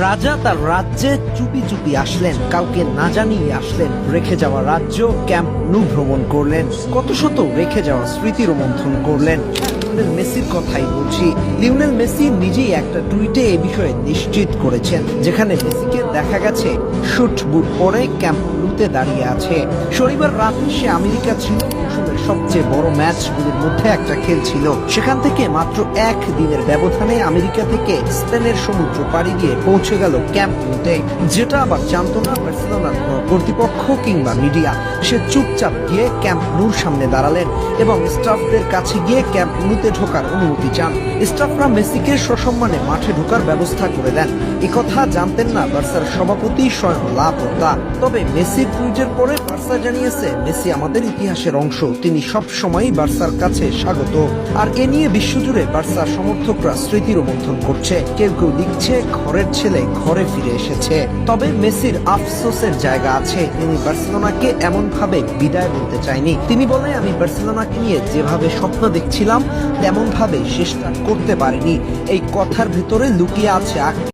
রাজা তার রাজ্যে চুপি চুপি আসলেন। কাউকে না জানিয়ে আসলেন। রেখে যাওয়া রাজ্য, ক্যাম্প, নু ভ্রমণ করলেন। কত শত রেখে যাওয়া স্মৃতি রোমন্থন করলেন। লিওনেল মেসির কথাই বলছি লিওনেল মেসি নিজেই একটা টুইটে এ বিষয়ে নিশ্চিত করেছেন, যেখানে মেসিকে দেখা গেছে শুট বুট পরে ক্যাম্প নুতে দাঁড়িয়ে আছে। শনিবার রাতে সে আমেরিকা ছিল সবচেয়ে বড় ম্যাচগুলির মধ্যে একটা খেলছিল সেখান থেকে মাত্র এক দিনের ব্যবধানে আমেরিকা থেকে স্পেনের সমুদ্র পাড়ি দিয়ে পৌঁছে গেল ক্যাম্প নুতে যেটা আবার জানতো না বার্সেলোনার কর্তৃপক্ষ কিংবা মিডিয়া। সে চুপচাপ গিয়ে ক্যাম্প নুর সামনে দাঁড়ালেন এবং স্টাফদের কাছে গিয়ে ক্যাম্প নুতে ঢোকার অনুমতি চান। স্টাফরা মেসিকে সসম্মানে মাঠে ঢোকার ব্যবস্থা করে দেন। একথা জানতেন না বার্সার সভাপতি স্বয়ং লাপোর্তা তবে মেসি টুইটের পরে বার্সা জানিয়েছে, মেসি আমাদের ইতিহাসের অংশ। তিনি সব সময়ই বার্সার কাছে স্বাগত। আর এ নিয়ে বিশ্বজুড়ে বার্সার সমর্থকরা স্মৃতি রোমন্থন করছে। কেউ কেউ লিখছে, ঘরের ছেলে ঘরে ফিরে এসেছে। তবে মেসির আফসোসের জায়গা আছে। তিনি বার্সেলোনাকে এমন ভাবে বিদায় বলতে চাইনি। তিনি বলে আমি বার্সেলোনাকে নিয়ে যেভাবে স্বপ্ন দেখছিলাম তেমন ভাবে শেষটা করতে পারিনি। এই কথার ভিতরে লুকিয়ে আছে